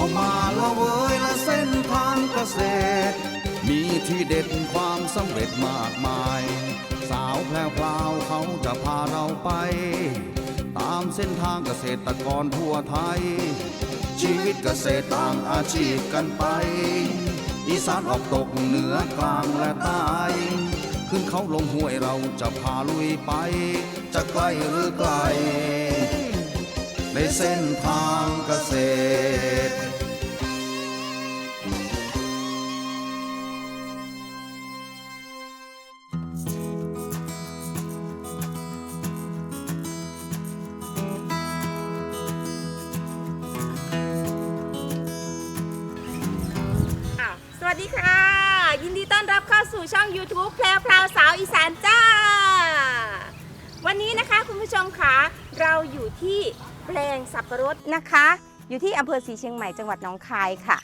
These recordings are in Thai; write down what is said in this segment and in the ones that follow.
เอามาละเวยละเส้นทางเกษตร มีที่เด็ดความสำเร็จมากมาย สาวแพรวพราวเขาจะพาเราไป ตามเส้นทางเกษตรกรทั่วไทย ชีวิตเกษตรต่างอาชีพกันไป อีสานออกตกเหนือกลางและใต้ขึ้นเขาลงห้วยเราจะพาลุยไป จะใกล้หรือไกลในเส้นทางเกษตร ดีค่ะ ยินดีต้อนรับเข้าสู่ช่อง YouTube แพรวพราวสาวอีสานจ้า วันนี้นะคะคุณผู้ชมคะเราอยู่ที่แปลงสับปะรดนะคะ อยู่ที่อำเภอศรีเชียงใหม่จังหวัดหนองคายค่ะ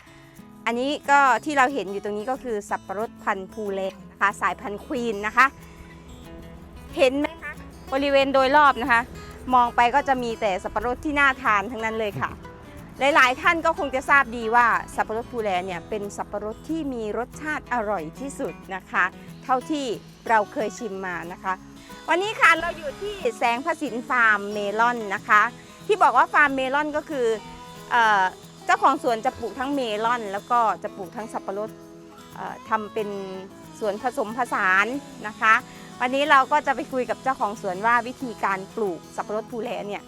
อันนี้ก็ที่เราเห็นอยู่ตรงนี้ก็คือสับปะรดพันธุ์ภูเลนนะคะสายพันธุ์ควีนนะคะ เห็นไหมคะบริเวณโดยรอบนะคะ มองไปก็จะมีแต่สับปะรดที่น่าทานทั้งนั้นเลยค่ะ หลาย ๆ ท่านก็คงจะทราบดีว่าสับปะรดภูแลเนี่ยเป็นสับปะรดที่มีรสชาติอร่อยที่สุดนะคะ เท่าที่เราเคยชิมมานะคะ วันนี้ค่ะเราอยู่ที่แสงพระสินฟาร์มเมลอนนะคะ ที่บอกว่าฟาร์มเมลอนก็คือเอเจ้าของสวนจะปลูกทั้งเมลอน แล้วก็จะปลูกทั้งสับปะรดทำเป็นสวนผสมผสานนะคะ วันนี้เราก็จะไปคุยกับเจ้าของสวนว่าวิธีการปลูกสับปะรดภูแลเนี่ย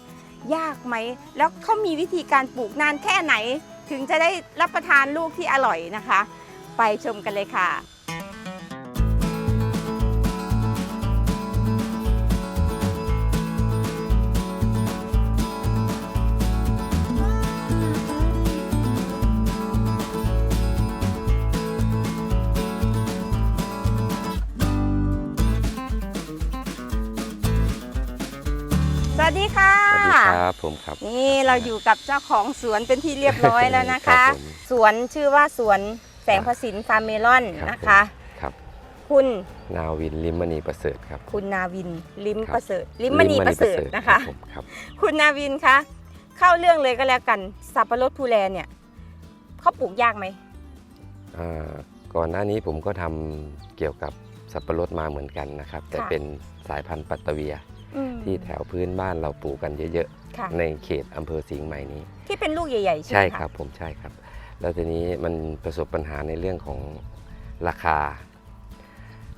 ยากไหม แล้วเขามีวิธีการปลูกนานแค่ไหน ถึงจะได้รับประทานลูกที่อร่อยนะคะ ไปชมกันเลยค่ะ ผมครับ นี่เราอยู่กับเจ้าของสวนเป็นที่เรียบร้อยแล้วนะครัคะบผมสวนชื่อว่าสวนแสงพระสินฟาร์มเมลอนครับ นะคะ ครับ คุณนาวินลิมมณีประเสริฐครับ คุณนาวิน ลิมครับ ประเสริฐ ลิมมณีประเสริฐนะคะ รับผมครับ คุณนาวินคะเข้าเรื่องเลยก็แล้วกันสับปะรดภูแลเนี่ยเขาปลูกยากไหมอ่าก่อนหน้านี้ผมก็ทำเกี่ยวกับสับปะรดมาเหมือนกันนะครับ แต่ค่ะเป็นสายพันธุ์ปัตตะเวีย อืมที่แถวพื้นบ้านเราปลูกกันเยอะ ค่ะๆในเขตอำเภอสิงห์ใหม่นี้ ที่เป็นลูกใหญ่ๆ ใช่ไหมใช่คะครับผมใช่ครับ แล้วทีนี้มันประสบปัญหาในเรื่องของราคา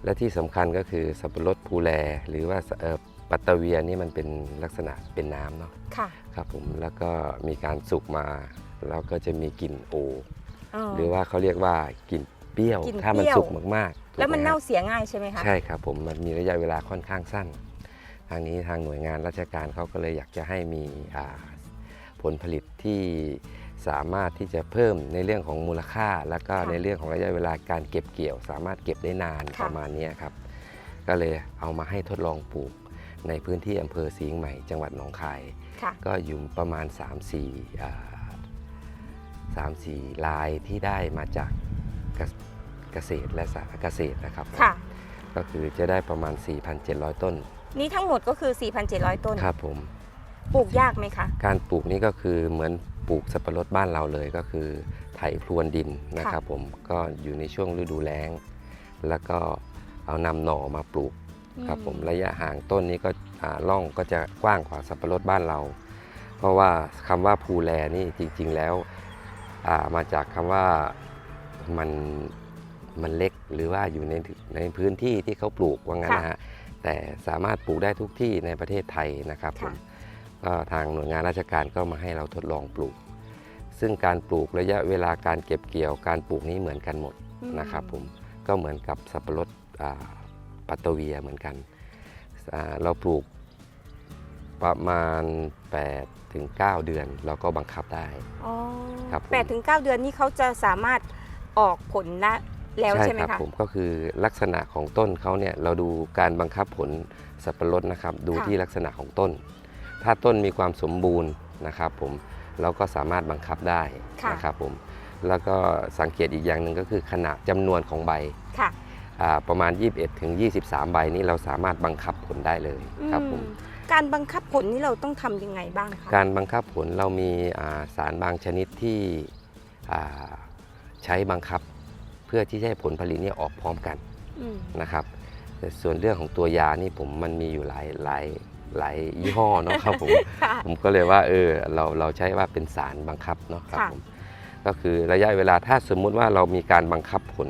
และที่สำคัญก็คือสับปะรดภูแล หรือว่าเอ่อปัตตะเวียนี่มันเป็นลักษณะเป็นน้ำเนาะค่ะครับผมแล้วก็มีการสุกมาแล้วก็จะมีกลิ่นโออ๋อหรือว่าเขาเรียกว่ากลิ่นเปรี้ยว กลิ่นถ้ามันเปรี้ยว สุกมากๆถูกแล้วมันไหเน่าฮะเสียง่ายใช่ไหมคะ ใช่ครับผมมันมีระยะเวลาค่อนข้างสั้น ทางนี้ทางหน่วยงานราชการเขาก็เลยอยากจะให้มีอ่าผลผลิตที่สามารถที่จะเพิ่มในเรื่องของมูลค่า แล้วก็ในเรื่องของระยะเวลาการเก็บเกี่ยว สามารถเก็บได้นานประมาณเนี้ยครับ ก็เลยเอามาให้ทดลองปลูกในพื้นที่อำเภอสีงใหม่ จังหวัดหนองคายค่ะก็อยู่ประมาณ 3 4อ่าสามสี่ลายที่ได้มาจากเกษเกษตรและสาเกษตรนะครับค่ะก็คือจะได้ประมาณ 4,700 ต้น นี่ทั้งหมดก็คือ 4,700 ต้น ครับผมปลูกยากไหมคะ การปลูกนี้ก็คือเหมือนปลูกสับปะรดบ้านเราเลยก็คือไถพรวนดินนะครับผมก็อยู่ในช่วงฤดูแล้ง แล้วก็เอานำหน่อมาปลูกครับผมระยะห่างต้นนี้ก็อ่าร่องก็จะกว้างกว่าสับปะรดบ้านเรา เพราะว่าคำว่าภูแลนี่จริงๆแล้วอ่ามาจากคำว่ามันมันเล็กหรือว่าอยู่ในในพื้นที่ที่เขาปลูกว่างั้นนะฮะ แต่สามารถปลูกได้ทุกที่ในประเทศไทยนะครับผมก็ทางหน่วยงานราชการก็มาให้เราทดลองปลูก ซึ่งการปลูกระยะเวลาการเก็บเกี่ยวการปลูกนี้เหมือนกันหมดอืมนะครับผมก็เหมือนกับสับปะรดอ่าปัตตะเวียเหมือนกันอ่าเราปลูกประมาณ 8 ถึง 9 เดือนเราก็บังคับได้อ๋อครับผมแปดถึงเก้าเดือนนี้เขาจะสามารถออกผลละ แล้วใช่ไหมครัคะผมก็คือลักษณะของต้นเขาเนี่ยเราดูการบังคับผลสับปะรดนะครับ ดูค่ะที่ลักษณะของต้น ถ้าต้นมีความสมบูรณ์นะครับผมเราก็สามารถบังคับได้นะครับผมแล้วก็สังเกตอีกอย่างหนึ่งก็คือขนาดจำนวนของใบค่ะอ่าประมาณ 21ถึง23 ใบนี้เราสามารถบังคับผลได้เลยครับผมอืมการบังคับผลนี่เราต้องทำยังไงบ้างคะการบังคับผลเรามีอ่าสารบางชนิดที่อ่าใช้บังคับเพื่อที่จะให้ผลผลิตเนี่ยออกพร้อมกันอืมนะครับแต่ส่วนเรื่องของตัวยานี่ผมมันมีอยู่หลายหลายหลายยี่ห้อเนาะครับผมค่ะผมก็เลยว่าเออเราเราใช้ว่าเป็นสารบังคับเนาะครับค่ะผมก็คือระยะเวลาถ้าสมมุติว่าเรามีการบังคับผล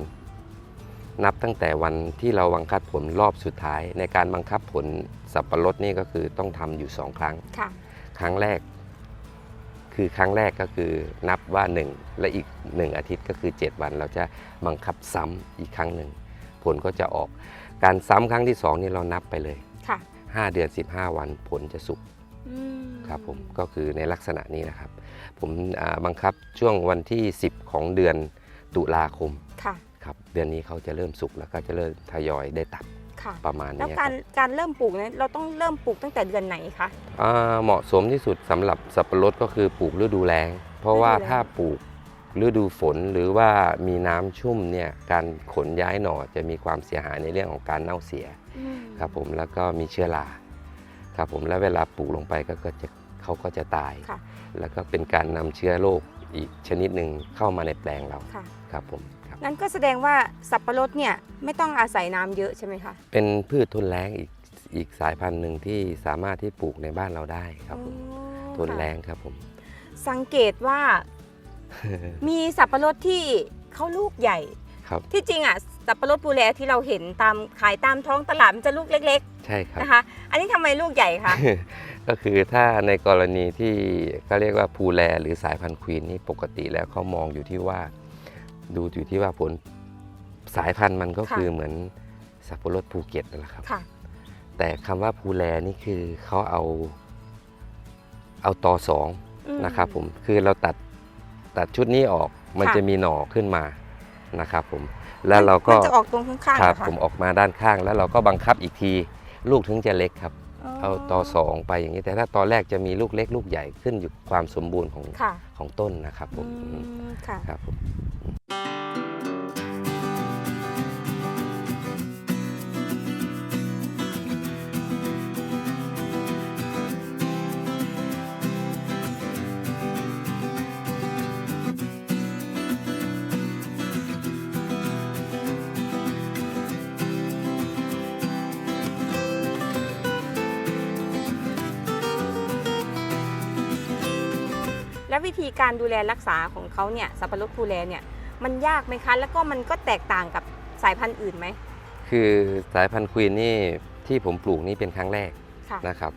นับตั้งแต่วันที่เราบังคับผลรอบสุดท้าย ในการบังคับผลสับปะรดนี่ก็คือต้องทำอยู่สองครั้งค่ะครั้งแรก คือครั้งแรกก็คือนับว่า 1 และอีก 1 อาทิตย์ก็คือ 7 วันเราจะบังคับซ้ำอีกครั้งหนึ่งผลก็จะออก การซ้ำครั้งที่2นี่เรานับไปเลยค่ะ5เดือน 15 วันผลจะสุกอืมครับผมก็คือในลักษณะนี้นะครับ ผมอ่าบังคับช่วงวันที่ 10 ของเดือนตุลาคมค่ะครับเดือนนี้เขาจะเริ่มสุกแล้วก็จะเริ่มทยอยได้ตัด ค่ะ ประมาณแล้วนี้คการัรบการเริ่มปลูกเนี่ยเราต้องเริ่มปลูกตั้งแต่เดือนไหนคะ อ่าเหมาะสมที่สุดสำหรับสับปะรดก็คือปลูกฤดูแล้ง เพราะว่าฤดูแล้ง ถ้าปลูกฤดูฝนหรือว่ามีน้ำชุ่มเนี่ยการขนย้ายหน่อจะมีความเสียหายในเรื่องของการเน่าเสียอืมครับผมแล้วก็มีเชื้อราครับผมแล้วเวลาปลูกลงไปก็ก็จะเขาก็จะตาย ค่ะ แล้วก็เป็นการนำเชื้อโรคอีกชนิดหนึ่งเข้ามาในแปลงเราค่ะ ครับผม ครับงั้นก็แสดงว่าสับปะรดเนี่ยไม่ต้องอาศัยน้ำเยอะใช่ไหมคะ เป็นพืชทนแรงอีกอีกสายพันธุ์หนึ่งที่สามารถที่ปลูกในบ้านเราได้ครับผมอ๋อทนแรงครับผม สังเกตว่ามีสับปะรดที่เขาลูกใหญ่ครับที่จริงอะสับปะรดปูแลที่เราเห็นตามขายตามท้องตลาดมันจะลูกเล็กใช่ครับๆนะคะ อันนี้ทำไมลูกใหญ่คะก็คือถ้าในกรณีที่เขาเรียกว่าภูแลหรือสายพันธุ์ควีนนี่ปกติแล้วเขามองอยู่ที่ว่า ดูอยู่ที่ว่าผลสายพันธุ์มันก็ค่ะคือเหมือนสับปะรดภูเก็ตนั่นแหละครับค่ะแต่คำว่าภูแลนี่คือเขาเอาเอาต่อสองอืมนะครับผมคือเราตัดตัดชุดนี้ออกมันค่ะจะมีหน่อขึ้นมานะครับผมแล้วเราก็มันจะออกตรงข้างๆครับเหรอคะผมออกมาด้านข้าง แล้วเราก็บังคับอีกที ลูกถึงจะเล็กครับ เอาต่อสองไปอย่างนี้แต่ถ้าตอนแรกจะมีลูกเล็กลูกใหญ่ขึ้นอยู่ความสมบูรณ์ของค่ะของต้นนะครับผมอืมค่ะครับผม ววิธีการดูแลรักษาของเขาเนี่ยสับปะรดภูแลเนี่ยมันยากไหมคะ แล้วก็มันก็แตกต่างกับสายพันธุ์อื่นไหม คือสายพันธุ์ควีนนี่ที่ผมปลูกนี่เป็นครั้งแรกค่ะ นะครับ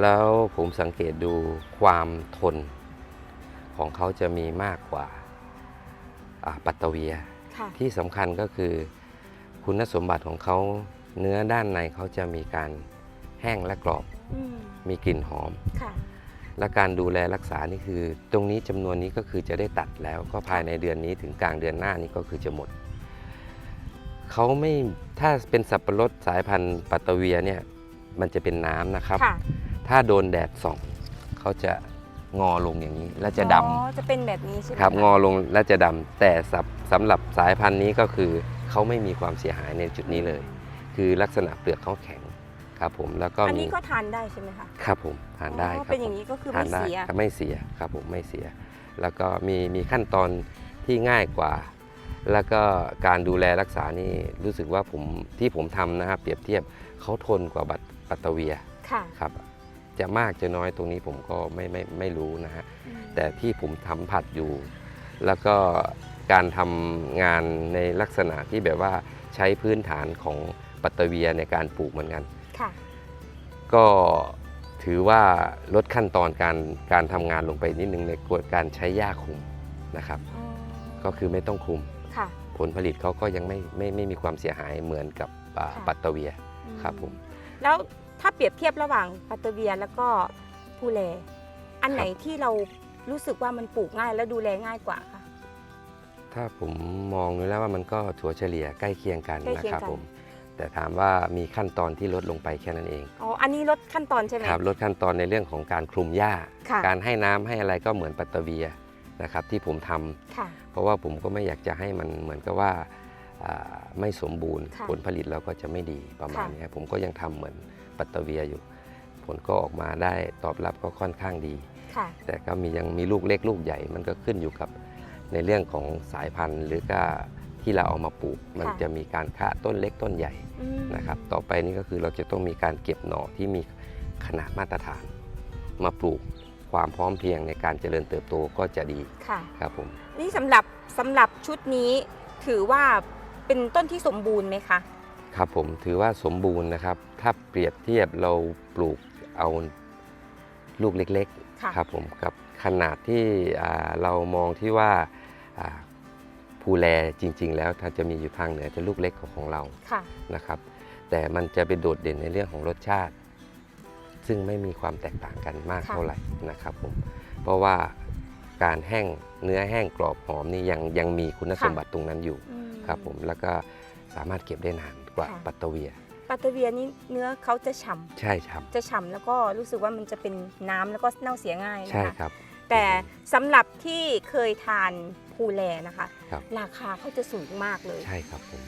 แล้วผมสังเกตดูความทนของเขาจะมีมากกว่าอ่าปัตตะเวีย ค่ะ ที่สำคัญก็คือคุณสมบัติของเขาเนื้อด้านในเขาจะมีการแห้งและกรอบ อืม มีกลิ่นหอม ค่ะ และการดูแลรักษานี่คือ ตรงนี้จำนวนนี้ก็คือจะได้ตัดแล้วก็ภายในเดือนนี้ถึงกลางเดือนหน้านี้ก็คือจะหมดเขาไม่ถ้าเป็นสับปะรดสายพันธุ์ปัตตะเวียเนี่ยมันจะเป็นน้ำนะครับค่ะถ้าโดนแดดส่องเขาจะงอลงอย่างนี้และจะดำอ๋อจะเป็นแบบนี้ใช่ไหมครับะงอลงและจะดำแต่สำสำหรับสายพันธุ์นี้ก็คือเขาไม่มีความเสียหายในจุดนี้เลย คือลักษณะเปลือกเขาแข็ง ครับผมแล้วก็อันมีนี้ก็ทานได้ใช่ไหมคะครับผมทานได้อ๋อครับเป็นอย่าผมงนี้ก็คือทาไม่นได้เสียครับไม่เสียครับผมไม่เสีย แล้วก็มีมีขั้นตอนที่ง่ายกว่า แล้วก็การดูแลรักษานี่รู้สึกว่าผมที่ผมทำนะครับเปรียบเทียบเขาทนกว่าบัตปัตตะเวียค่ะครับจะมากจะน้อยตรงนี้ผมก็ไม่ไม่ไม่รู้นะฮะอืมแต่ที่ผมทำผัดอยู่ แล้วก็การทำงานในลักษณะที่แบบว่าใช้พื้นฐานของปัตตะเวียในการปลูกเหมือนกัน ค่ะ ก็ถือว่าลดขั้นตอนการการทำงานลงไปนิดนึงในกวดการใช้หญ้าคุมนะครับอ๋อก็คือไม่ต้องคุม ค่ะ ผลผลิตเขาก็ยังไม่ไม่ไม่มีความเสียหายเหมือนกับอ่าค่ะ ปัตตะเวียอืครับผม แล้วถ้าเปรียบเทียบระหว่างปัตเตอร์เวียแล้วก็ภูแลอันไหนที่เรารู้สึกว่ามันปลูกง่ายและดูแลง่ายกว่าคะ ถ้าผมมองดูแล้วว่ามันก็ถั่วเฉลี่ยใกล้เคียงกันใกล้นะเคียงครับกันผม แต่ถามว่ามีขั้นตอนที่ลดลงไปแค่นั้นเองอ๋ออันนี้ลดขั้นตอนใช่ไหมครับลดขั้นตอนในเรื่องของการคลุมหญ้าค่ะการให้น้ำให้อะไรก็เหมือนปัตตะเวียนะครับที่ผมทำค่ะเพราะว่าผมก็ไม่อยากจะให้มันเหมือนกับว่าอ่าไม่สมบูรณ์ค่ะผลผลิตเราก็จะไม่ดีประมาณค่ะนี้ผมก็ยังทำเหมือนปัตตะเวียอยู่ ผลก็ออกมาได้ตอบรับก็ค่อนข้างดีค่ะแต่ก็มียังมีลูกเล็กลูกใหญ่มันก็ขึ้นอยู่กับในเรื่องของสายพันธุ์หรือก็ ที่เราเอามาปลูก มันค่ะจะมีการคะต้นเล็กต้นใหญ่อืมนะครับ ต่อไปนี้ก็คือเราจะต้องมีการเก็บหน่อที่มีขนาดมาตรฐาน มาปลูกความพร้อมเพรียงในการเจริญเติบโตก็จะดีค่ะครับผมนี่สำหรับสำหรับชุดนี้ถือว่าเป็นต้นที่สมบูรณ์ไหมคะครับผมถือว่าสมบูรณ์นะครับ ถ้าเปรียบเทียบเราปลูกเอาลูกเล็กค่ะๆครับผมกับขนาดที่อ่าเรามองที่ว่าอ่า ภูแลจริง ๆ แล้วถ้าจะมีอยู่ทางเหนือจะลูกเล็กกว่าของเราค่ะ นะครับ แต่มันจะไปโดดเด่นในเรื่องของรสชาติ ซึ่งไม่มีความแตกต่างกันมากค่ะ เท่าไหร่นะครับผมเพราะว่าการแห้งเนื้อแห้งกรอบหอมนี่ยังยังมีคุณสมบัติตรงนั้นอยู่อืม ครับผมแล้วก็สามารถเก็บได้นานกว่าค่ะ ปัตเตอร์เวีย ปัตเตอร์เวียนี่เนื้อเขาจะฉ่ใช่ครับำจะฉ่ำแล้วก็รู้สึกว่ามันจะเป็นน้ำแล้วก็เน่าเสียง่ายนะใช่คะครับ แต่สำหรับที่เคยทานภูแลนะคะครับราคาเขาจะสูงมากเลย ใช่ครับผม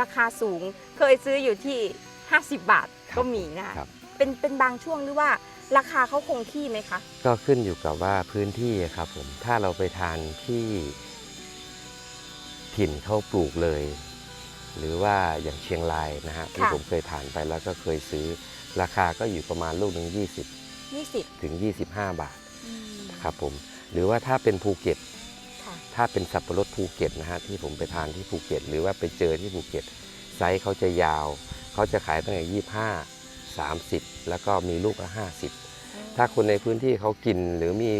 ราคาสูงเคยซื้ออยู่ที่ 50 บาทครับ ก็มีนะคะครับ เป็นเป็นบางช่วงหรือว่าราคาเขาคงที่ไหมคะ ก็ขึ้นอยู่กับว่าพื้นที่ครับผม ถ้าเราไปทานที่ถิ่นเขาปลูกเลย หรือว่าอย่างเชียงรายนะฮะที่ค่ะ ผมเคยทานไปแล้วก็เคยซื้อ ราคาก็อยู่ประมาณลูกหนึ่ง20 20 ถึง 25 บาทอืม ครับผมหรือว่าถ้าเป็นภูเก็ตค่ะถ้าเป็นสับปะรดภูเก็ตนะฮะที่ผมไปทานที่ภูเก็ต หรือว่าไปเจอที่ภูเก็ตไซส์เขาจะยาว เขาจะขายตั้งแต่25 30แล้วก็มีลูกละ50ถ้าคนในพื้นที่เขากินหรือมี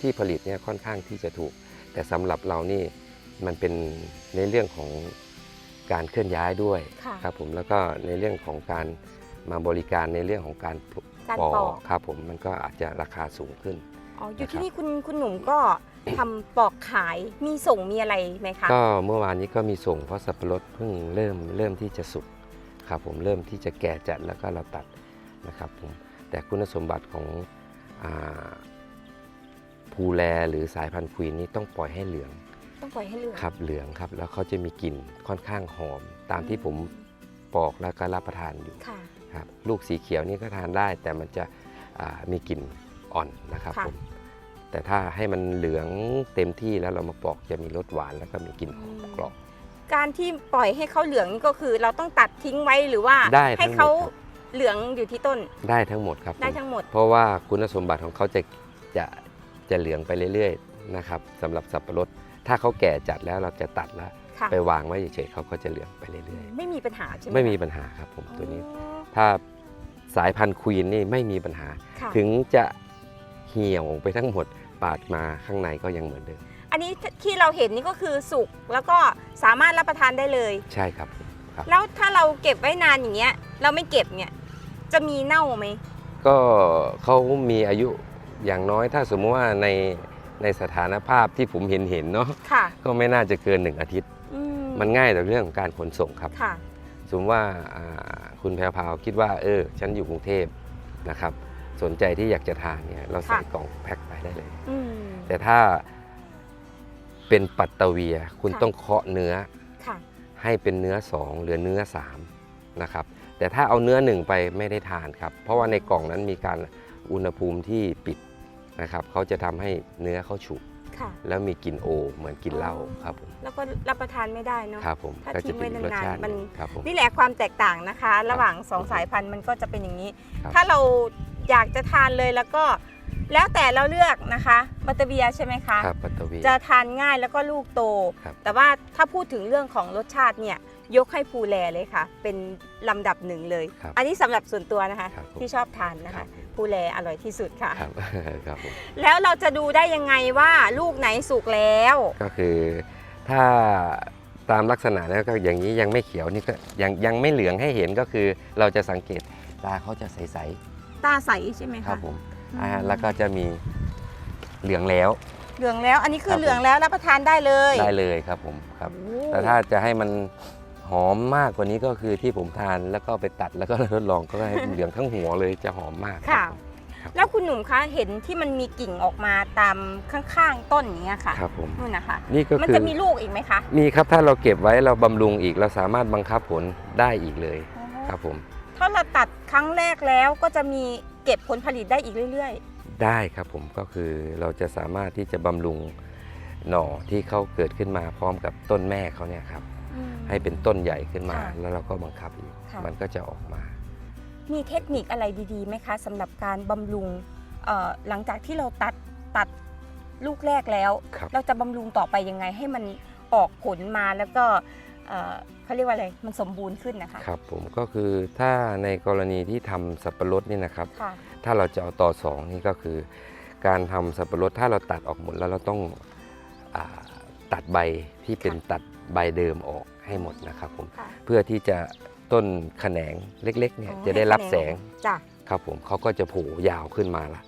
ที่ผลิตเนี่ยค่อนข้างที่จะถูก แต่สำหรับเรานี่มันเป็นในเรื่องของการเคลื่อนย้ายด้วยค่ะครับผมแล้วก็ในเรื่องของการมาบริการในเรื่องของการการปอปอกครับผมมันก็อาจจะราคาสูงขึ้น อ๋ออยู่นะครับที่นี่คุณคุณหนุ่มก็ทำปอกขายมีส่งมีอะไรไหมคะ ก็เมื่อวานนี้ก็มีส่งเพราะสับปะรดเพิ่งเริ่มเริ่มที่จะสุกครับผมเริ่มที่จะแก่จัดแล้วก็เราตัดนะครับผมแต่คุณสมบัติของอาภูแลหรือสายพันธุ์ควีนนี้ต้องปล่อยให้เหลืองต้องปล่อยให้เหลืองครับเหลืองครับ แล้วเขาจะมีกลิ่นค่อนข้างหอม ตามที่ผมปอกแล้วก็รับประทานอยู่ค่ะ ครับลูกสีเขียวนี่ก็ทานได้แต่มันจะอ่ามีกลิ่น อ่อนนะครับค่ะผมแต่ถ้าให้มันเหลืองเต็มที่แล้วเรามาปอกจะมีรสหวานแล้วก็มีกลิ่นหอมกรอบการที่ปล่อยให้เขาเหลืองนี่ก็คือ เราต้องตัดทิ้งไว้หรือว่าได้ทั้ให้งหมดเขาครับเหลืองอยู่ที่ต้นได้ทั้งหมดครับผมได้ทั้งหมด เพราะว่าคุณสมบัติของเขาจะจะจะเหลืองไปเรื่อยๆนะครับสำหรับสับปะรดถ้าเขาแก่จัดแล้วเราจะตัดแล้วค่ะไปวางไว้เฉยๆเขาก็จะเหลืองไปเรื่อยไม่มีปัญหาใช่ไหๆมไม่มีคะปัญหาครับผมตัวนี้อ๋อถ้าสายพันธุ์ควีนนี่ไม่มีปัญหาค่ะถึงจะ เหี่ยวไปทั้งหมดปาดมาข้างในก็ยังเหมือนเดิม อันนี้ที่เราเห็นนี่ก็คือสุกแล้วก็สามารถรับประทานได้เลย ใช่ครับผมครับ แล้วถ้าเราเก็บไว้นานอย่างเงี้ย เราไม่เก็บเนี่ยจะมีเน่าไหมก็เขามีอายุอย่างน้อยถ้าสมมติว่าในในสถานภาพที่ผมเห็นเห็นๆเนาะค่ะก็ไม่น่าจะเกินหนึ่งอาทิตย์อืมันง่ายแต่เรื่องของการขนส่งครับค่ะสมมติว่าอ่าคุณแพรวพราวคิดว่าเออฉันอยู่กรุงเทพนะครับ สนใจที่อยากจะทานเนี่ยเราใส่ค่ะกล่องแพ็คไปได้เลย อืม แต่ถ้าเป็นปัตตะเวียคุณค่ะ ต้องเคาะเนื้อค่ะ ให้เป็นเนื้อ2หรือเนื้อ3นะครับแต่ถ้าเอาเนื้อหนึ่งไปไม่ได้ทานครับ เพราะว่าในกล่องนั้นมีการอุณหภูมิที่ปิดนะครับเขาจะทำให้เนื้อเขาฉุกค่ะ แล้วมีกลิ่นโอ เหมือนกลิ่นเหล้าครับผมแล้วก็รับประทานไม่ได้เนาะ ครับผมถ้าก็ทิ้จะงเป็นไว้รสชาตินานๆมันหงครับผม นี่แหละความแตกต่างนะคะ ระหว่างสองสายพันธุ์มันก็จะเป็นอย่างนี้ ครับ ถ้าเรา อยากจะทานเลยแล้วก็แล้วแต่เราเลือกนะคะบัตเตอร์เบียใช่ไหมคะครับปัตตะเวียจะทานง่ายแล้วก็ลูกโต ครับ แต่ว่าถ้าพูดถึงเรื่องของรสชาติเนี่ยยกให้ภูแลเลยค่ะ เป็นลำดับหนึ่งเลย ครับ อันนี้สำหรับส่วนตัวนะคะ ครับผมที่ชอบทานนะครัคะบ ภูแลอร่อยที่สุดค่ะ ครับ ครับผมแล้วเราจะดูได้ยังไงว่าลูกไหนสุกแล้ว ก็คือถ้าตามลักษณะแล้วก็อย่างนี้ยังไม่เขียวนี่ก็ยังยังไม่เหลืองให้เห็นก็คือ เราจะสังเกตตาเขาจะใส ตาใสใช่ไหมๆคะครับผมอืมอ่าแล้วก็จะมีเหลืองแล้ว เหลืองแล้วอันนี้คืครัอบผม เหลืองแล้วรับประทานได้เลยได้เลยครับผมครับ โอ้แต่ถ้าจะให้มันหอมมากกว่านี้ก็คือที่ผมทานแล้วก็ไปตัดแล้วก็ทดลองก็ให้เหลืองทั้งหัวเลยจะหอมมากค่ะ ครับแล้วคุณหนุ่มคะเห็นที่มันมีกิ่งออกมาตามข้างๆต้นอย่างเงี้ยค่ะครับผม นู่นนะคะ นี่ก็มันคือจะมีลูกอีกไหมคะมีครับถ้าเราเก็บไว้เราบำรุงอีกเราสามารถบังคับผลได้อีกเลยครับผม ถ้าเราตัดครั้งแรกแล้วก็จะมีเก็บผลผลิตได้อีกเรื่อยได้ครับผมก็คือเราจะสามารถที่จะบำรุงหน่อที่เขาเกิดขึ้นมาพร้อมกับต้นแม่เขาเนี่ยครับอืมให้เป็นต้นใหญ่ขึ้นมาค่ะแล้วเราก็บังคับอีก ค่ะ มันก็จะออกมา มีเทคนิคอะไรดีๆไหมคะสำหรับการบำรุงเอ่อหลังจากที่เราตัดตัดลูกแรกแล้ว ครับ เราจะบำรุงต่อไปยังไงให้มันออกผลมาแล้วก็ เอ่อเขาเรียกว่าอะไรมันสมบูรณ์ขึ้นนะคะครับผมก็คือถ้าในกรณีที่ทำสับปะรดนี่นะครับค่ะถ้าเราจะเอาต่อสองนี่ก็คือ การทำสับปะรดถ้าเราตัดออกหมดแล้วเราต้องอาตัดใบที่เป็นตัดใบเดิมออกให้หมดนะครับผมค่ะเพื่อที่จะต้นแขนงเล็กๆเนี่ยอ๋อจะได้รับให้คะแสงจ้ะครับผมเขาก็จะโผล่ยาวขึ้นมาละ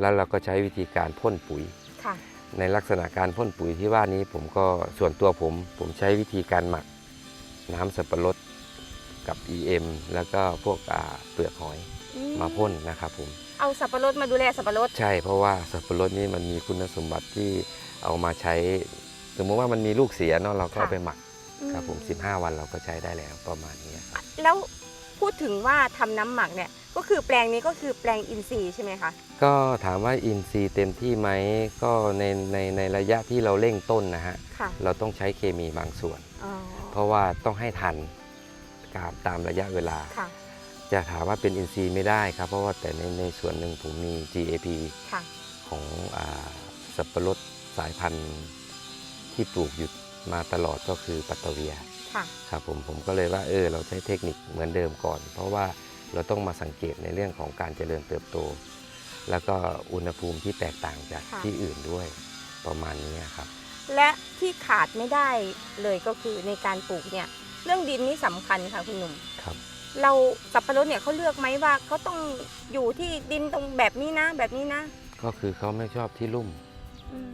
แล้วเราก็ใช้วิธีการพ่นปุ๋ยค่ะ ในลักษณะการพ่นปุ๋ยที่ว่านี้ผมก็ส่วนตัวผมผมใช้วิธีการหมักน้ำสับปะรดกับ EM แล้วก็พวกอ่าเปลือกหอยอืมาพ่นนะครับผม เอาสับปะรดมาดูแลสับปะรด ใช่เพราะว่าสับปะรดนี่มันมีคุณสมบัติที่เอามาใช้ สมมติว่ามันมีลูกเสียเนาะเราก็เอาไปหมักครับผม 15 วันเราก็ใช้ได้แล้วประมาณนี้ครับแล้วพูดถึงว่าทำน้ำหมักเนี่ยก็คือแปลงนี้ก็คือแปลงอินทรีย์ใช่ไหมคะ ก็ถามว่าอินทรีย์เต็มที่ไหมก็ในในในระยะที่เราเร่งต้นนะฮะค่ะเราต้องใช้เคมีบางส่วน อ๋อเพราะว่าต้องให้ทันการตามระยะเวลา ค่ะ จะถามว่าเป็นอินทรีย์ไม่ได้ครับ เพราะว่าแต่ในในส่วนหนึ่งผมมี GAP ค่ะ ของอาสับปะรดสายพันธุ์ที่ปลูกอยู่มาตลอดก็คือปัตตะเวีย ค่ะ ครับผมผมก็เลยว่าเออเราใช้เทคนิคเหมือนเดิมก่อน เพราะว่าเราต้องมาสังเกตในเรื่องของการเจริญเติบโต แล้วก็อุณหภูมิที่แตกต่างจากค่ะ ที่อื่นด้วยประมาณนี้ครับ และที่ขาดไม่ได้เลยก็คือในการปลูกเนี่ยเรื่องดินนี่สำคัญค่ะคุณหนุ่ม ครับ เราสับปะรดเนี่ยเขาเลือกไหมว่าเขาต้องอยู่ที่ดินตรงแบบนี้นะ แบบนี้นะก็คือเขาไม่ชอบที่ลุ่ม อืม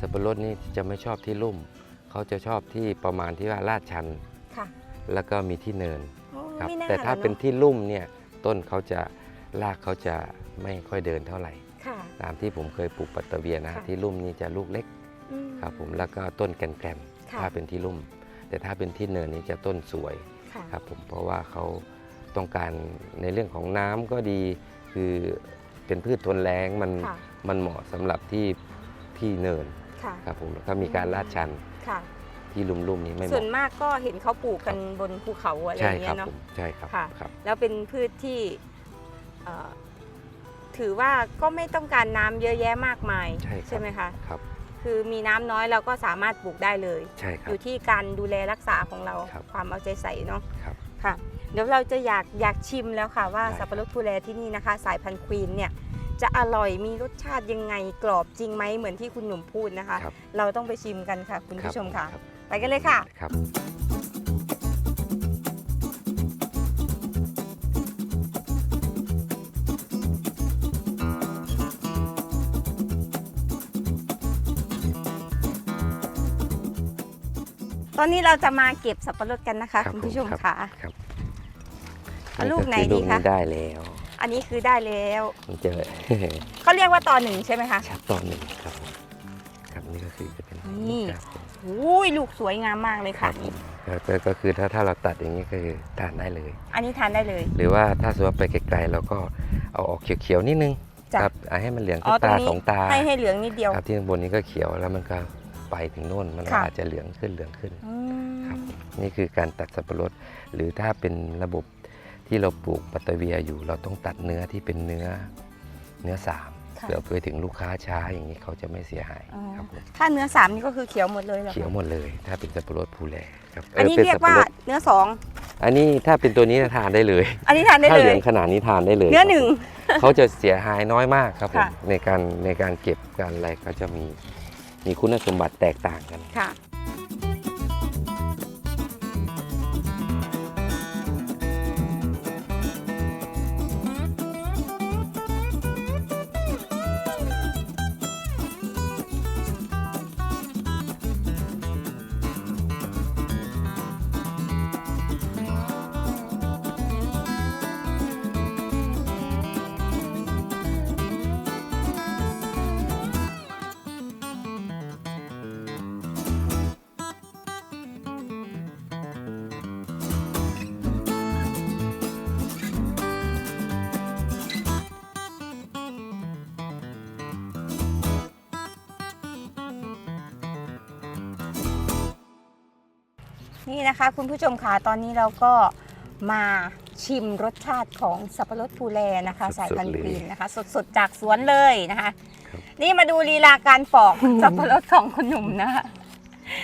สับปะรดนี่จะไม่ชอบที่ลุ่ม เขาจะชอบที่ประมาณที่ว่าลาดชัน ค่ะแล้วก็มีที่เนิน โอ้ครับไม่น่แต่ถ้าละเป็นอะที่ลุ่มเนี่ยต้นเขาจะรากเขาจะ ไม่ค่อยเดินเท่าไหร่ ค่ะ ตามที่ผมเคยปลูกปัตตะเวียนะค่ะ ที่ลุ่มนี่จะลูกเล็กอืม ครับผมแล้วก็ต้นแกรมค่ะๆถ้าเป็นที่ลุ่ม แต่ถ้าเป็นที่เนินนี่จะต้นสวยค่ะครับผมเพราะว่าเขาต้องการในเรื่องของน้ำก็ดี คือเป็นพืชทนแรงมันค่ะมันเหมาะสำหรับที่ที่เนินค่ะครับผมแล้วก็มีการลาดชันค่ะ ที่ลุ่มๆนี้ไม่เหส่วนมาะ มากก็เห็นเขาปลูกกันบนภูเขาอะไรอใช่ย่างคเงี้รับยเนาะผมใช่ครับค่ะ ครับ แล้วเป็นพืชที่เอ่อ ถือว่าก็ไม่ต้องการน้ำเยอะแยะมากมายใช่ครับ ไหมคะ ครับ คือมีน้ำน้อยเราก็สามารถปลูกได้เลย ใช่ครัอบ ยู่ที่การดูแลรักษาของเราครับ ความเอาใจใส่เนาะครับ ค่ะเดี๋ยวเราจะอยากอยากชิมแล้วค่ะว่าได้ สับปะรดภูแลที่นี่นะคะ สายพันธุ์ควีนเนี่ยจะอร่อยมีรสชาติยังไงกรอบจริงไหมเหมือนที่คุณหนุ่มพูดนะคะ ครับเราต้องไปชิมกันค่ะ คุณผู้ชมค่ะ รับไปกันเลยค่ะ ครับ อนนี้เราจะมาเก็บสับปะรดกันนะคะรับคุณผู้ชมรับค่ะครับเอาลูกไหนคือดีลูกคะนี้ได้แล้ว อันนี้คือได้แล้วมันจะเขาเรียกว่าตอนหนึ่งใช่ไหมคะชัดตอนหนึ่งครับผมครับนี่ก็คือจะเป็นนี่ครับผมอุ้ยลูกสวยงามมากเลยครัค่ะบผมก็ก็ก็คือถ้าถ้าเราตัดอย่างนี้ก็คือทานได้เลย อันนี้ทานได้เลย หรือว่าถ้าสมมติว่าไปไกลๆเราก็เอาออกเขียวๆนิดนึงจ้ะครับเอาให้มันเหลืองอ๋อที่ตรงตานี้สองตาให้ให้เหลืองนิดเดียวครับที่ข้างบนนี้ก็เขียวแล้วมันก็ ไปถึงโน่นมันก็ค่ะ อาจจะเหลืองขึ้นเหลืองขึ้น อืมครับ นี่คือการตัดสับปะรด หรือถ้าเป็นระบบที่เราปลูกปัตตะเวียอยู่ เราต้องตัดเนื้อที่เป็นเนื้อเนื้อสามค่ะ เผื่อไปถึงลูกค้าช้าอย่างนี้เขาจะไม่เสียหายอ๋อ ครับผมถ้าเนื้อสามนี่ก็คือเขียวหมดเลยเหรอคะเขียวหมดเลย ถ้าเป็นสับปะรดภูแลครับอันนี้ป็เรียกสับปะว่ารดเนื้อสองอันนี้ถ้าเป็นตัวนี้ทานได้เลยอันนี้ทานได้ถ้าเลเหลืย องขนาดนี้ทานได้เลยเนื้อครับหนึ่งเขาจะเสียหายน้อยมากครับผมค่ะ ในการในการเก็บการอะไรก็จะมี มีคุณสมบัติแตกต่างกันค่ะ นี่นะคะคุณผู้ชมค่ะตอนนี้เราก็มาชิมรสชาติของสับปะรดภูแลนะคะสดๆสายพันธุ์เลยกรีนนะคะ สดๆจากสวนเลยนะคะครับนี่มาดูลีลาการปอกสับปะรดของคุณหนุ่มนะคะ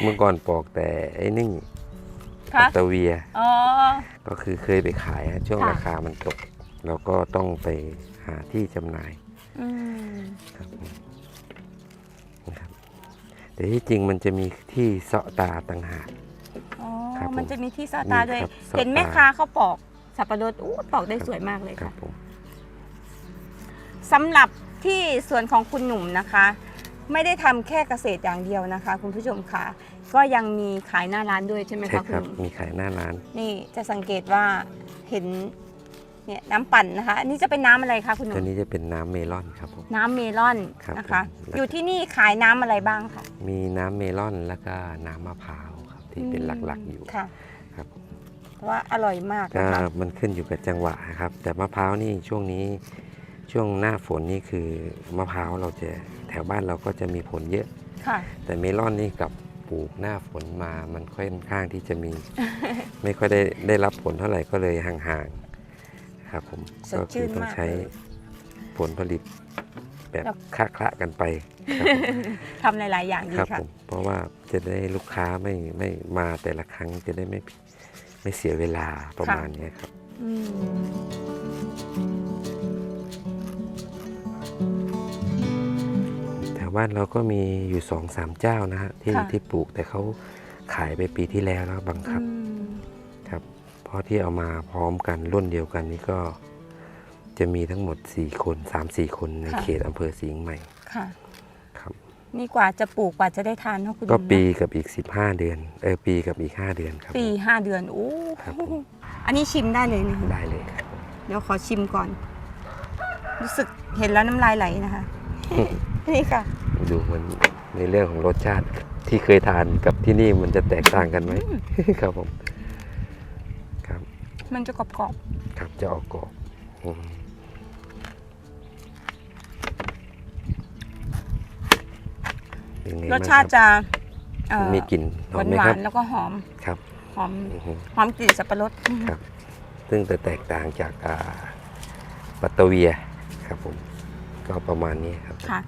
เมื่อก่อนปอกแต่ไอ้นี่ค่ะปัตเตอร์เวียอ๋อก็คือเคยไปขายฮะช่วงค่ะราคามันตก เราก็ต้องไปหาที่จำหน่ายอืมครับผมนะครับแต่ที่จริงมันจะมีที่เสาะตาต่างหากอ๋อ ครับผมมันจะมีที่ซาตาด้วย นี่ครับซาตา เห็นแม่ค้าเขาปอกสับปะรดอู้ปอกได้สวยมากเลยครัค่ะ บผมสำหรับที่สวนของคุณหนุ่มนะคะ ไม่ได้ทำแค่เกษตรอย่างเดียวนะคะ คุณผู้ชมค่ะ ก็ยังมีขายหน้าร้านด้วยใช่ไหมใช่คะคุคณรับหนุ่มมีขายหน้าร้าน นี่จะสังเกตว่าเห็นเนี่ยน้ำปั่นนะคะอันนี้จะเป็นน้ำอะไรคะคุณหนุ่ตัวมนี้จะเป็นน้ำเมลอนครับผม น้ำเมลอนครับนะคะ ผม อยู่ที่นี่ขายน้ำอะไรบ้างคะมีน้ำเมลอนแล้วก็น้ำมะพร้าวครับ ที่เป็นหลักๆอยู่ ค่ะครับผมเพราะว่าอร่อยมากก็นะคะมันขึ้นอยู่กับจังหวะครับ แต่มะพร้าวนี่ช่วงนี้ช่วงหน้าฝนนี่คือมะพร้าวเราจะแถวบ้านเราก็จะมีผลเยอะ ค่ะ แต่เมลอนนี่กลับปลูกหน้าฝนมามันค่อนข้างที่จะมี ไม่ค่อยได้ได้รับผลเท่าไหร่ก็เลยห่างๆครับผมสดก็ชื่คืนต้องมากใช้เลย ผลผลิต แบบแล้วคละคละกันไปครับผมทำหลาย ๆ อย่างดีครับค่ะ ผมเพราะว่าจะได้ลูกค้าไม่ไม่มาแต่ละครั้งจะได้ไม่ไม่เสียเวลาประมาณเนี้ยครับอืมแถวบ้านเราก็มีอยู่สองสามเจ้านะฮะที่ค่ะ ที่ปลูกแต่เขาขายไปปีที่แล้วแล้วบังคับ อืมครับเพราะที่เอามาพร้อมกันรุ่นเดียวกันนี่ก็ จะมีทั้งหมด 4 คน 3-4 คนในค่ะ เขตอำเภอสิงห์ใหม่ค่ะ ครับ นี่กว่าจะปลูกกว่าจะได้ทานเนาะคุณก็ลุงนะปีกับอีก 15 เดือน เออปีกับอีก 5 เดือนครับ ปีห้าเดือนโอ้ครับผม อันนี้ชิมได้เลยนะคะได้เลยครับ เดี๋ยวขอชิมก่อน รู้สึกเห็นแล้วน้ำลายไหลนะคะ นี่ค่ะ ดูมันในเรื่องของรสชาติที่เคยทานกับที่นี่มันจะแตกต่างกันไหม ครับผม ครับมันจะกรอบครับจะออกกรอบอืม เป็นไงๆรบ้สงชาติคบจะเอ่อมีกลิ่นหหอวามนไหมหวาครับนๆแล้วก็หอมครับหอมอือฮึ หอมกลิ่นสับปะรดครับ ซึ่งจะแตกต่างจากอ่าปัตเตอร์เวียครับผมก็ประมาณนี้ครับค่ะ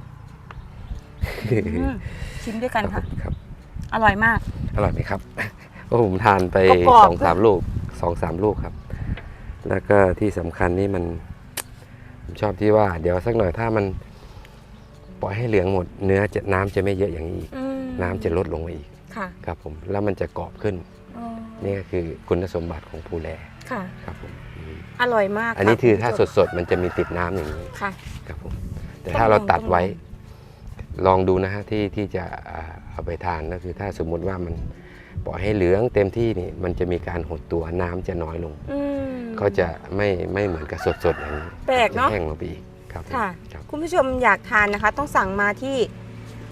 อืมชิมด้วยกันครับผค่ะมครับ อร่อยมาก อร่อยไหมครับเพราะผมทานไปกรอบๆ สองสามลูกสองสามลูกครับ แล้วก็ที่สำคัญนี่มัน ผมชอบที่ว่า เดี๋ยวสักหน่อยถ้ามัน ปล่อยให้เหลืองหมดเนื้อจะน้ำจะไม่เยอะอย่างนี้อีกอืมน้ำจะลดลงมาอีกค่ะครับผมแล้วมันจะกรอบขึ้นอ๋อนี่ก็คือคุณสมบัติของภูแลค่ะครับผมอืมอร่อยมาก อันนี้ะคือณถ้าผู้ชมสดๆมันจะมีติดน้ำอย่างนี้ค่ะครับผมแต่ต้องถ้าเราลองตัดต้องไว้ลลองดูนะฮะที่ที่จะอ่าเอาไปทานก็คือถ้าสมมุติว่ามันปล่อยให้เหลืองเต็มที่นี่มันจะมีการหดตัวน้ำจะน้อยลงอืมก็จะไม่ไม่เหมือนกับสดๆอย่างนี้แปลกเนอะจแห้งลงไปอีก ครับผมค่ะ ครับคุณผู้ชมอยากทานนะคะ ต้องสั่งมาที่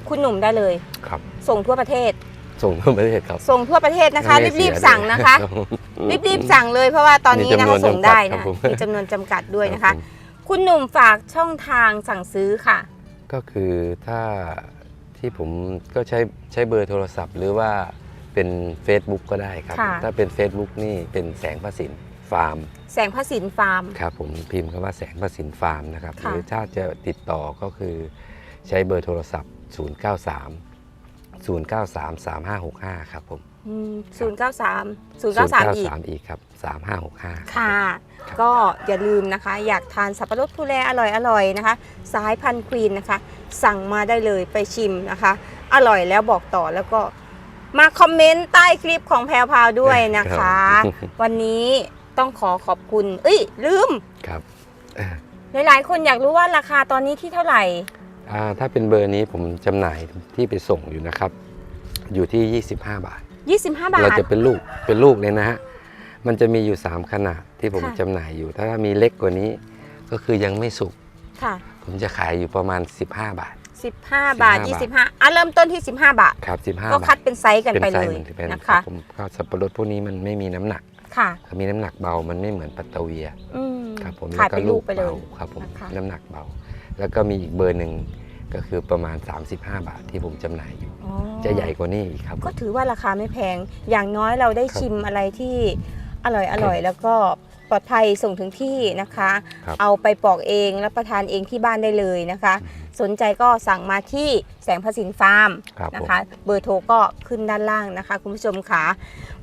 คุณหนุ่มได้เลย ครับส่งทั่วประเทศ ส่งทั่วประเทศครับส่งทั่วประเทศนะคะ ไม่เสีรียบๆสั่งนะคะเลยรีบๆสั่งเลยเพราะว่าตอนนี้นะมีจำนวคะนส่งได้จำกัดครันะบผม มีจำนวนจำกัดด้วยนะรัคะบผมคุณหนุ่มฝากช่องทางสั่งซื้อค่ะ ก็คือถ้าที่ผมก็ใช้ใช้เบอร์โทรศัพท์ หรือว่าเป็น Facebook ก็ได้ครับ ค่ะ ถ้าเป็น Facebook นี่เป็นแสงพระสิน ฟาร์มแสงพระสินฟาร์ม ครับผมพิมพ์คำว่าแสงประสินฟาร์มนะครับหค่ะ รือถ้าจะติดต่อก็คือใช้เบอร์โทรศัพท์ 093 093 3565 ครับผมศูนย์เก้าสามศูนย์เก้าสามอีก 093อีกครับ 3565 ค่ะก็อย่าลืมนะคะ อยากทานสับปะรดผู้แลอร่อยอร่อยนะคะ สายพันธุ์ควีนนะคะ สั่งมาได้เลยไปชิมนะคะ อร่อยแล้วบอกต่อแล้วก็มาคอมเมนต์ใต้คลิปของแพรวพราวด้วยนะคะ วันนี้ ต้องขอขอบคุณ เอ้ย ลืม ครับหลายๆ คนอยากรู้ว่าราคาตอนนี้ที่เท่าไหร่ อ่าถ้าเป็นเบอร์นี้ผมจำหน่ายที่ไปส่งอยู่นะครับ อยู่ที่ 25 บาท 25 บาเราท จะเป็นลูกเป็นลูกเนี่ยนะฮะ มันจะมีอยู่ 3 ขนาดที่ผมค่ะ จำหน่ายอยู่ ถ้ามีเล็กกว่านี้ก็คือยังไม่สุก ค่ะ ผมจะขายอยู่ประมาณ 15 บาท 15 บาท15 25 อะ เริ่มต้นที่ 15 บาท ครับ 15 ก็บาคัทดเป็นไซส์กันไปเป็นเลไซส์ยเหมือนที่เป็นนะครัคะบผมก็สับปะรดพวกนี้มันไม่มีน้ำหนัก ค่ะมีน้ำหนักเบามันไม่เหมือนปัตเตอร์เวียอืมครับผมขายเป็นลูกไปเลยเบาครับผมนะคะน้ำหนักเบา แล้วก็มีอีกเบอร์หนึ่งก็คือประมาณ 35 บาทที่ผมจำหน่ายอยู่อ๋อจะใหญ่กว่านี้อีกครับ ก็ถือว่าราคาไม่แพงอย่างน้อยเราได้ครับชิมอะไรที่อร่อยอร่อยแล้วก็ ปลอดภัยส่งถึงที่นะคะ ครับ เอาไปปอกเองรับประทานเองที่บ้านได้เลยนะคะ สนใจก็สั่งมาที่แสงพสินฟาร์ม ครับนะผม คะเบอร์โทรก็ขึ้นด้านล่างนะคะ คุณผู้ชมค่ะ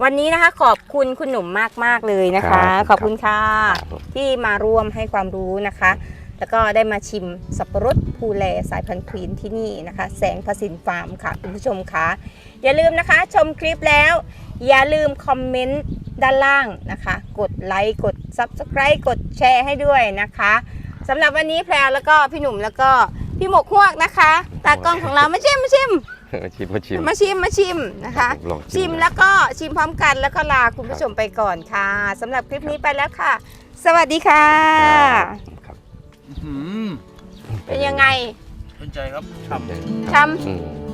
วันนี้นะคะขอบคุณคุณหนุ่มมากๆเลยนะคะ ครับขอบคุณค่ะ ครับผม ที่มาร่วมให้ความรู้นะคะ แล้วก็ได้มาชิมสับปะรดภูแลสายพันธุ์ควีนที่นี่นะคะ แสงพสินฟาร์มค่ะ คุณผู้ชมค่ะ อย่าลืมนะคะ ชมคลิปแล้ว อย่าลืมคอมเมนต์ ด้านล่างนะคะ กดไลค์กด Subscribe กดแชร์ให้ด้วยนะคะสำหรับวันนี้แพรวแล้วก็พี่หนุ่มแล้วก็พี่หมกฮวกนะคะ ตากล้องของเรามาชิมมาชิมมาชิมมาชิมมาชิมมาชิมนะคะ ลองชิมนะแล้วก็ชิมพร้อมกันแล้วก็ลาคุณผู้ชมไปก่อนค่ะสำหรับคลิปนี้ไปแล้วค่ะ สวัสดีค่ะครับอืมเป็นยังไงสนใจครับครับช้ำ อืม